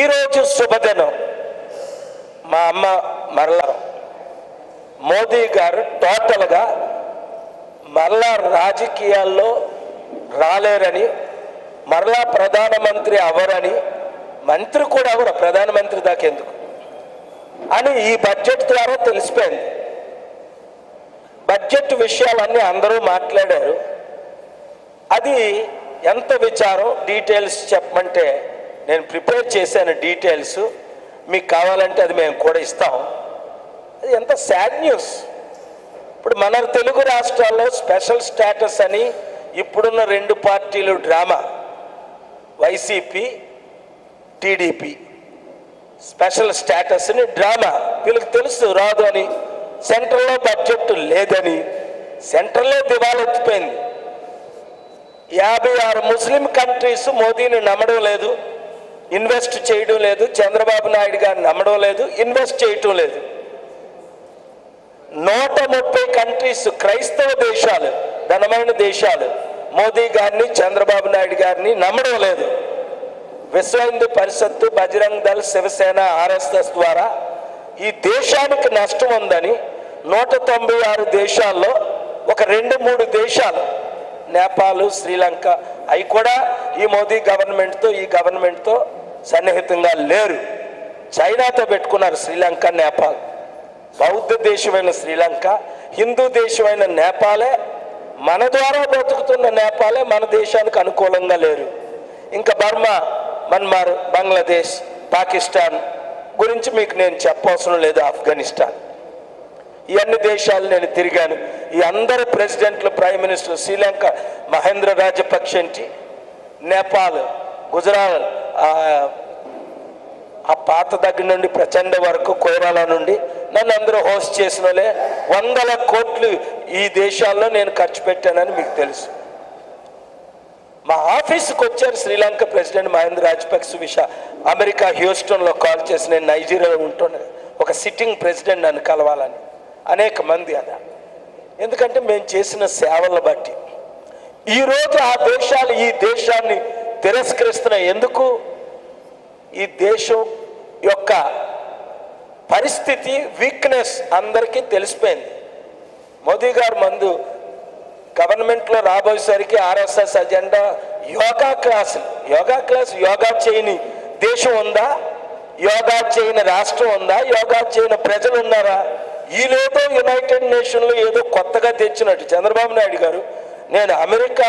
ఈరోజు శుభదినం. మా అమ్మ మరలా మోదీ గారు టోటల్గా మరలా రాజకీయాల్లో రాలేరని మరలా ప్రధానమంత్రి అవరని మంత్రి కూడా అవరు ప్రధానమంత్రి దాకెందుకు అని ఈ బడ్జెట్ ద్వారా తెలిసిపోయింది. బడ్జెట్ విషయాలన్నీ అందరూ మాట్లాడారు. అది ఎంత విచారం డీటెయిల్స్ చెప్పమంటే నేను ప్రిపేర్ చేశాను డీటెయిల్స్. మీకు కావాలంటే అది మేము కూడా ఇస్తాం. అది ఎంత శాడ్ న్యూస్. ఇప్పుడు మన తెలుగు రాష్ట్రాల్లో స్పెషల్ స్టేటస్ అని ఇప్పుడున్న రెండు పార్టీలు డ్రామా. YCP TDP. స్పెషల్ స్టేటస్ని డ్రామా. వీళ్ళకి తెలుసు రాదు అని. సెంట్రల్లో బడ్జెట్ లేదని. సెంట్రల్లో దివాలెత్తిపోయింది యాభై ఆరు ముస్లిం కంట్రీస్ మోదీని నమ్మడం లేదు. ఇన్వెస్ట్ చేయడం లేదు చంద్రబాబు నాయుడు గారిని నమ్మడం లేదు ఇన్వెస్ట్ చేయటం లేదు. నూట ముప్పై కంట్రీస్ క్రైస్తవ దేశాలు ధనమైన దేశాలు మోదీ గారిని చంద్రబాబు నాయుడు గారిని నమ్మడం లేదు. విశ్వ హిందూ పరిషత్తు బజరంగ్ దళ్ శివసేన ఆర్ఎస్ఎస్ ద్వారా ఈ దేశానికి నష్టం ఉందని నూట తొంభై ఆరు దేశాల్లో ఒక రెండు మూడు దేశాలు నేపాల్ శ్రీలంక అవి కూడా ఈ మోదీ గవర్నమెంట్తో ఈ గవర్నమెంట్తో సన్నిహితంగా లేరు. చైనాతో పెట్టుకున్నారు శ్రీలంక నేపాల్. బౌద్ధ దేశమైన శ్రీలంక హిందూ దేశమైన నేపాలే మన ద్వారా బ్రతుకుతున్న నేపాలే మన దేశానికి అనుకూలంగా లేరు. ఇంకా బర్మా మన్మార్ బంగ్లాదేశ్ పాకిస్తాన్ గురించి మీకు నేను చెప్పవసరం లేదు ఆఫ్ఘనిస్తాన్. ఈ అన్ని దేశాలు నేను తిరిగాను. ఈ అందరు ప్రెసిడెంట్లు ప్రైమ్ మినిస్టర్ శ్రీలంక మహేంద్ర రాజపక్షంటి నేపాల్ గుజరాత్ ఆ, పాత దగ్గర నుండి ప్రచండ వరకు కోరాల నుండి నన్ను అందరూ హోస్ట్ చేసిన వందల కోట్లు ఈ దేశాల్లో నేను ఖర్చు పెట్టానని మీకు తెలుసు. మా ఆఫీస్కి వచ్చారు శ్రీలంక ప్రెసిడెంట్ మహేంద్ర రాజపక్స్ విష. అమెరికా హ్యూస్టన్లో కాల్ చేసి నేను నైజీరియాలో ఉంటున్నా. ఒక సిట్టింగ్ ప్రెసిడెంట్ నన్ను కలవాలని. అనేక మంది అదా ఎందుకంటే మేము చేసిన సేవలను బట్టి. ఈరోజు ఆ దేశాలు ఈ దేశాన్ని తిరస్కరిస్తున్న ఎందుకు? ఈ దేశం యొక్క పరిస్థితి వీక్నెస్ అందరికీ తెలిసిపోయింది. మోదీ గారు మందు గవర్నమెంట్లో రాబోయేసరికి ఆర్ఎస్ఎస్ అజెండా యోగా క్లాసులు యోగా క్లాస్ యోగా చేయని దేశం ఉందా? యోగా చేయని రాష్ట్రం ఉందా? యోగా చేయని ప్రజలు ఉన్నారా? ఈలోదో యునైటెడ్ నేషన్లో ఏదో కొత్తగా తెచ్చినట్టు చంద్రబాబు నాయుడు గారు నేను అమెరికా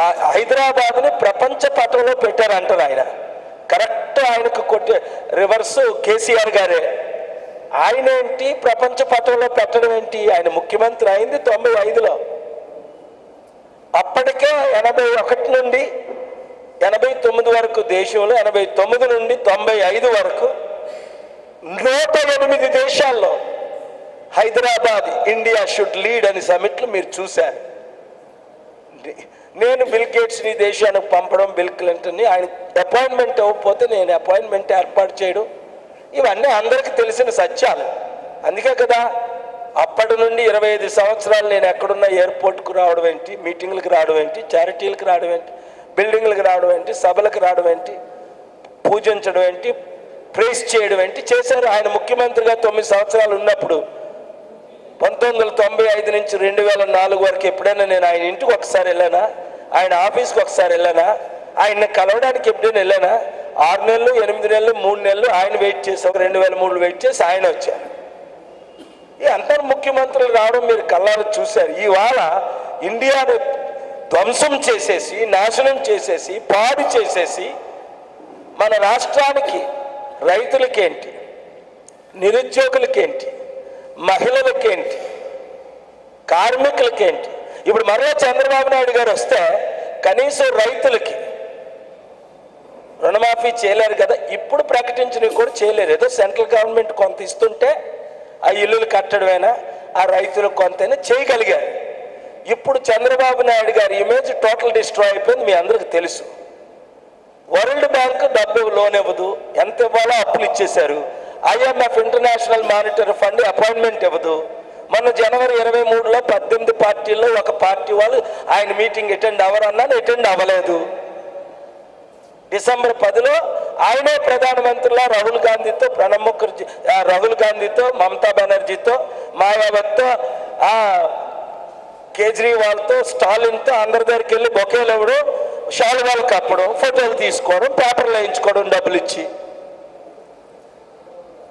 హైదరాబాద్ని ప్రపంచ పటంలో పెట్టారంటారు ఆయన. కరెక్ట్ ఆయనకు కొట్టే రివర్స్ కేసీఆర్ గారే. ఆయన ఏంటి ప్రపంచ పటంలో పెట్టడం ఏంటి? ఆయన ముఖ్యమంత్రి అయింది తొంభై ఐదులో అప్పటికే ఎనభై ఒకటి నుండి ఎనభై తొమ్మిది వరకు దేశంలో ఎనభై తొమ్మిది నుండి తొంభై ఐదు వరకు నూట ఎనిమిది దేశాల్లో హైదరాబాద్ ఇండియా షుడ్ లీడ్ అని సమిట్లు మీరు చూశారు. నేను బిల్ గేట్స్ని దేశానికి పంపడం బిల్ క్లింటన్ని ఆయన అపాయింట్మెంట్ అవ్వకపోతే నేను అపాయింట్మెంట్ ఏర్పాటు చేయడం. ఇవన్నీ అందరికీ తెలిసిన సత్యాలు. అందుకే కదా అప్పటి నుండి ఇరవై ఐదు సంవత్సరాలు నేను ఎక్కడున్న ఎయిర్పోర్ట్కు రావడం ఏంటి మీటింగ్లకు రావడం ఏంటి చారిటీలకు రావడం ఏంటి బిల్డింగ్లకు రావడం ఏంటి సభలకు రావడం ఏంటి పూజించడం ఏంటి ప్రేస్ చేయడం ఏంటి చేశారు. ఆయన ముఖ్యమంత్రిగా తొమ్మిది సంవత్సరాలు ఉన్నప్పుడు పంతొమ్మిది వందల తొంభై ఐదు నుంచి రెండు వేల నాలుగు వరకు ఎప్పుడైనా నేను ఆయన ఇంటికి ఒకసారి వెళ్ళానా? ఆయన ఆఫీస్కి ఒకసారి వెళ్ళానా? ఆయన్ని కలవడానికి ఎప్పుడైనా వెళ్ళానా? ఆరు నెలలు ఎనిమిది నెలలు మూడు నెలలు ఆయన వెయిట్ చేసి ఒక రెండు వేల మూడు వెయిట్ చేసి ఆయన వచ్చారు. ఈ అంతర్ ముఖ్యమంత్రులు రావడం మీరు కళ్ళారు చూశారు. ఇవాళ ఇండియాను ధ్వంసం చేసేసి నాశనం చేసేసి పాడు చేసేసి మన రాష్ట్రానికి రైతులకేంటి? నిరుద్యోగులకేంటి? మహిళలకేంటి? కార్మికులకేంటి? ఇప్పుడు మరో చంద్రబాబు నాయుడు గారు వస్తే కనీసం రైతులకి రుణమాఫీ చేయలేరు కదా. ఇప్పుడు ప్రకటించినవి కూడా చేయలేరు. ఏదో సెంట్రల్ గవర్నమెంట్ కొంత ఇస్తుంటే ఆ ఇల్లులు కట్టడమైనా ఆ రైతులకు కొంతైనా చేయగలిగారు. ఇప్పుడు చంద్రబాబు నాయుడు గారి ఇమేజ్ టోటల్ డిస్ట్రాయ్ అయిపోయింది మీ అందరికి తెలుసు. వరల్డ్ బ్యాంక్ డబ్బు లోన్ ఇవ్వదు. ఎంత ఇవ్వాలో అప్పులు ఇచ్చేశారు. IMF international monetary fund appointment ఇవ్వదు. మొన్న జనవరి ఇరవై మూడులో పద్దెనిమిది పార్టీల్లో ఒక పార్టీ వాళ్ళు ఆయన మీటింగ్ అటెండ్ అవ్వరన్నాను అటెండ్ అవ్వలేదు. డిసెంబర్ పదిలో ఆయనే ప్రధానమంత్రిలా రాహుల్ గాంధీతో ప్రణబ్ ముఖర్జీ రాహుల్ గాంధీతో మమతా బెనర్జీతో మాయావతితో కేజ్రీవాల్తో స్టాలిన్తో అందరి దగ్గరికి వెళ్ళి బొకేలు ఇవ్వడం షాలువాలు కప్పడం ఫోటోలు తీసుకోవడం పేపర్లు వేయించుకోవడం డబ్బులు ఇచ్చి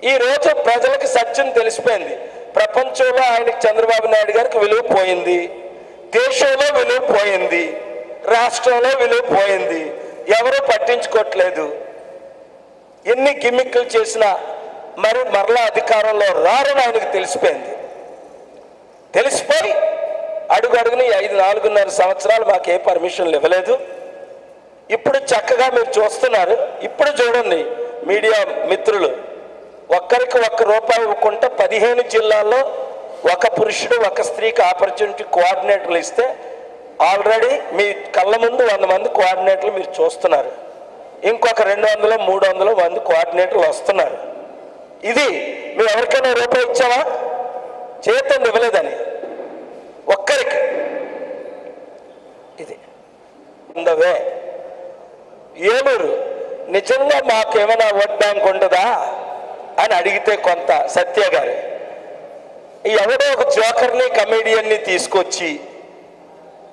ఈ రోజు ప్రజలకు సత్యం తెలిసిపోయింది. ప్రపంచంలో ఆయనకి చంద్రబాబు నాయుడు గారికి విలువ పోయింది. దేశంలో విలువ పోయింది. రాష్ట్రంలో విలువ పోయింది. ఎవరూ పట్టించుకోవట్లేదు. ఎన్ని గిమ్మిక్లు చేసినా మరి మరలా అధికారంలో రారని ఆయనకు తెలిసిపోయింది. తెలిసిపోయి అడుగడుగుని ఐదు నాలుగున్నర సంవత్సరాలు మాకు ఏ పర్మిషన్లు ఇవ్వలేదు. ఇప్పుడు చక్కగా మీరు చూస్తున్నారు. ఇప్పుడు చూడండి మీడియా మిత్రులు. ఒక్కరికి ఒక్క రూపాయి ఇవ్వకుండా పదిహేను జిల్లాల్లో ఒక పురుషుడు ఒక స్త్రీకి ఆపర్చునిటీ కోఆర్డినేటర్లు ఇస్తే ఆల్రెడీ మీ కళ్ళ ముందు వంద మంది కోఆర్డినేటర్లు మీరు చూస్తున్నారు. ఇంకొక రెండు వందల మూడు వందల మంది కోఆర్డినేటర్లు వస్తున్నారు. ఇది మేము ఎవరికైనా రూపాయి ఇచ్చావా? చేతం ఇవ్వలేదని. ఒక్కరికి. ఇది ఉండవే. ఏలూరు నిజంగా మాకేమైనా ఓట్ బ్యాంక్ ఉండదా? అని అడిగితే కొంత సత్య గారు ఎవడో ఒక జోకర్ని కమేడియన్ని తీసుకొచ్చి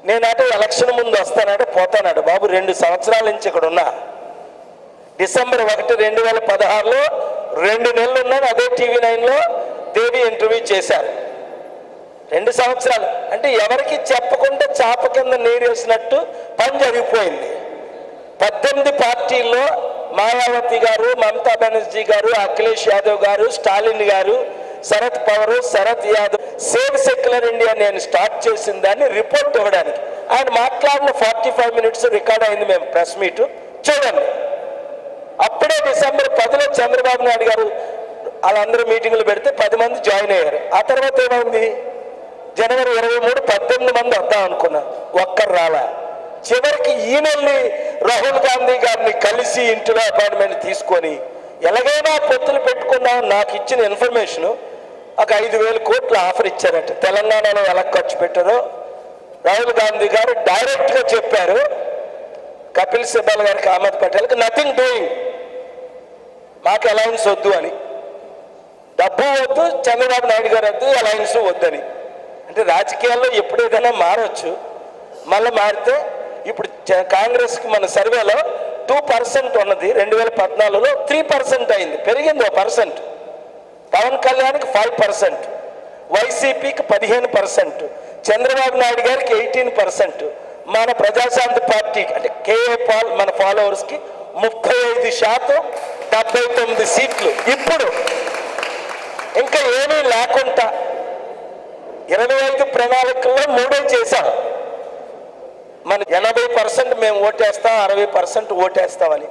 నేనంటే ఎలక్షన్ ముందు వస్తానంటే పోతానాడు బాబు రెండు సంవత్సరాల నుంచి ఇక్కడ ఉన్నా. డిసెంబర్ ఒకటి రెండు వేల పదహారులో రెండు నెలలు ఉన్నాను అదే టీవీ నైన్లో దేవి ఇంటర్వ్యూ చేశారు. రెండు సంవత్సరాలు. అంటే ఎవరికి చెప్పకుండా చాప కింద నీరేసినట్టు పని జరిగిపోయింది. పద్దెనిమిది పార్టీల్లో మాయావతి గారు మమతా బెనర్జీ గారు అఖిలేష్ యాదవ్ గారు స్టాలిన్ గారు Sharad Pawar Sharad Yadav save secular India నేను స్టార్ట్ చేసిన దాన్ని రిపోర్ట్ ఇవ్వడానికి. ఆయన మాట్లాడిన ఫార్టీ ఫైవ్ మినిట్స్ రికార్డ్ అయింది మేము ప్రెస్ మీట్. చూడండి. అప్పుడే డిసెంబర్ పదిలో చంద్రబాబు నాయుడు గారు వాళ్ళందరూ మీటింగులు పెడితే పది మంది జాయిన్ అయ్యారు. ఆ తర్వాత ఏమైంది? జనవరి ఇరవై మూడు పద్దెనిమిది మంది వద్దాం అనుకున్నా. ఒక్కరు రాలా. చివరికి ఈయనల్ని రాహుల్ గాంధీ గారిని కలిసి ఇంటిలో అపాయింట్మెంట్ తీసుకొని ఎలాగైనా పొత్తులు పెట్టుకున్నాం నాకు ఇచ్చిన ఇన్ఫర్మేషన్ ఒక ఐదు వేల కోట్లు ఆఫర్ ఇచ్చారట. తెలంగాణలో ఎలా ఖర్చు పెట్టారో రాహుల్ గాంధీ గారు డైరెక్ట్గా చెప్పారు. కపిల్ సిబాల్ గారికి అహ్మద్ పటేల్కి నథింగ్ డూయింగ్ మాకు అలయన్స్ వద్దు అని. డబ్బు వద్దు చంద్రబాబు నాయుడు గారు వద్దు అలయన్స్ వద్దని. అంటే రాజకీయాల్లో ఎప్పుడు ఏదైనా మారచ్చు. మళ్ళీ మారితే ఇప్పుడు చ- కాంగ్రెస్కి మన సర్వేలో టూ పర్సెంట్ ఉన్నది రెండు వేల పద్నాలుగులో త్రీ పర్సెంట్ అయింది. పెరిగింది ఒక పర్సెంట్. పవన్ కళ్యాణ్కి ఫైవ్ పర్సెంట్. వైసీపీకి పదిహేను పర్సెంట్. చంద్రబాబు నాయుడు గారికి ఎయిటీన్ పర్సెంట్. మన ప్రజాశాంతి పార్టీకి అంటే కేఏ పాల్ మన ఫాలోవర్స్కి ముప్పై ఐదు శాతం డెబ్బై తొమ్మిది సీట్లు. ఇప్పుడు ఇంకా ఏమీ లేకుండా ఇరవై ఐదు ప్రణాళికల్లో మూడే చేశాం. మన ఎనభై పర్సెంట్ మేము ఓటేస్తాం అరవై పర్సెంట్ ఓటేస్తామని.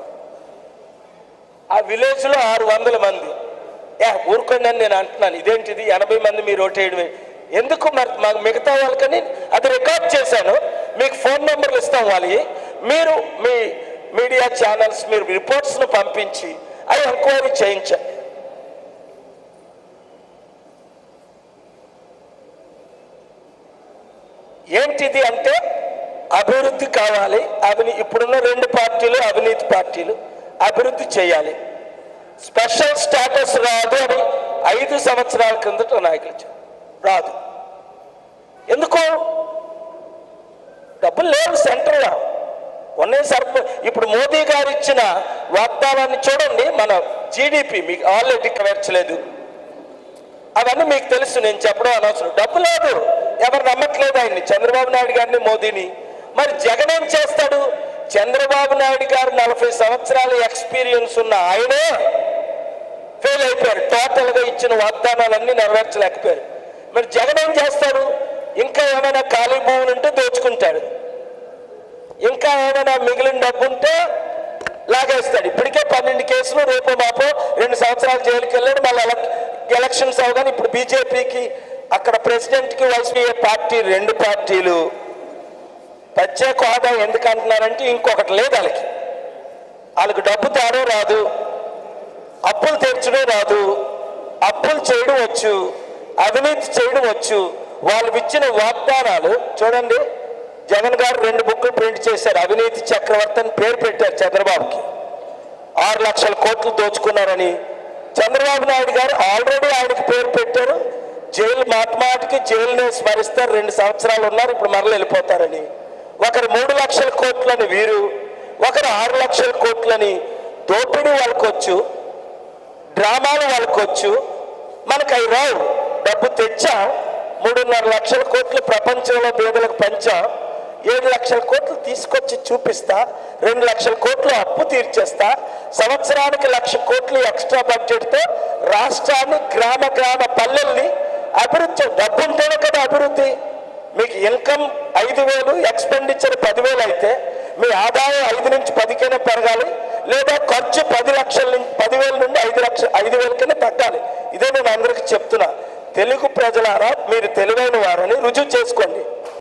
ఆ విలేజ్లో ఆరు వందల మంది. యా ఊరుకోండి అని నేను అంటున్నాను. ఇదేంటిది? ఎనభై మంది మీరు ఓటేయడమే. ఎందుకు మరి మాకు మిగతా వాళ్ళకని అది రికార్డ్ చేశాను. మీకు ఫోన్ నెంబర్లు ఇస్తాం వాళ్ళకి. మీరు మీ మీడియా ఛానల్స్ మీరు రిపోర్ట్స్ను పంపించి అవి ఎంక్వైరీ చేయించండి. ఏంటిది అంటే అభివృద్ధి కావాలి. అవిని ఇప్పుడున్న రెండు పార్టీలు అవినీతి పార్టీలు. అభివృద్ధి చేయాలి. స్పెషల్ స్టేటస్ రాదు అని ఐదు సంవత్సరాల కిందట నాయకులు రాదు. ఎందుకు? డబ్బులు లేవు సెంట్రల్. ఉన్నాయి సర్ప ఇప్పుడు మోదీ గారు ఇచ్చిన వాగ్దానాన్ని చూడండి మన జీడిపి మీకు ఆల్రెడీ కవర్చలేదు అవన్నీ మీకు తెలుసు నేను చెప్పడం అనవసరం. డబ్బు లేదు. ఎవరు నమ్మట్లేదు ఆయన్ని? చంద్రబాబు నాయుడు గారిని మోదీని. మరి జగన్ ఏం చేస్తాడు? చంద్రబాబు నాయుడు గారు నలభై సంవత్సరాల ఎక్స్పీరియన్స్ ఉన్న ఆయనే ఫెయిల్ అయిపోయారు. టోటల్గా ఇచ్చిన వాగ్దానాలన్నీ నెరవేర్చలేకపోయారు. మరి జగన్ ఏం చేస్తాడు? ఇంకా ఏమైనా ఖాళీ భూములు ఉంటే దోచుకుంటాడు. ఇంకా ఏమైనా మిగిలిన డబ్బు ఉంటే లాగేస్తాడు. ఇప్పటికే పన్నెండు కేసులు రేపు మాపో రెండు సంవత్సరాలు జైలుకి వెళ్ళాడు. మళ్ళీ ఎలక్షన్స్ అవగానే ఇప్పుడు బీజేపీకి అక్కడ ప్రెసిడెంట్కి వైసీపీ పార్టీ రెండు పార్టీలు ప్రత్యేక హోదా ఎందుకు అంటున్నారంటే ఇంకొకటి లేదు వాళ్ళకి. వాళ్ళకి డబ్బు తేడం రాదు అప్పులు తీర్చడం రాదు అప్పులు చేయడం వచ్చు అవినీతి చేయడం వచ్చు. వాళ్ళు ఇచ్చిన వాగ్దానాలు చూడండి జగన్ గారు రెండు బుక్కులు ప్రింట్ చేశారు అవినీతి చక్రవర్తి అని పేరు పెట్టారు చంద్రబాబుకి. ఆరు లక్షల కోట్లు దోచుకున్నారని. చంద్రబాబు నాయుడు గారు ఆల్రెడీ ఆయనకి పేరు పెట్టారు. జైలు మాటమాటికి జైలుని స్మరిస్తారు రెండు సంవత్సరాలు ఉన్నారు ఇప్పుడు మరల వెళ్ళిపోతారని. ఒకరు మూడు లక్షల కోట్లని వీరు ఒకరు ఆరు లక్షల కోట్లని దోపిడీ వాళ్ళకొచ్చు డ్రామాలు వాళ్ళకొచ్చు. మనకు అవి రావు డబ్బు తెచ్చాం మూడున్నర లక్షల కోట్లు ప్రపంచంలో పేదలకు పంచాం ఏడు లక్షల కోట్లు తీసుకొచ్చి చూపిస్తా రెండు లక్షల కోట్లు అప్పు తీర్చేస్తా సంవత్సరానికి లక్ష కోట్లు ఎక్స్ట్రా బడ్జెట్తో రాష్ట్రాన్ని గ్రామ గ్రామ పల్లెల్ని అభివృద్ధి డబ్బు ఉంటేనే కదా అభివృద్ధి. మీకు ఇన్కమ్ ఐదు వేలు ఎక్స్పెండిచర్ పదివేలు అయితే మీ ఆదాయం ఐదు నుంచి పదికైనా పెరగాలి లేదా ఖర్చు పది లక్షల నుంచి పదివేల నుండి ఐదు లక్షల ఐదు వేలకైనా తగ్గాలి. ఇదే నేను అందరికీ చెప్తున్నా. తెలుగు ప్రజలారా మీరు తెలివైన వారని రుజువు చేసుకోండి.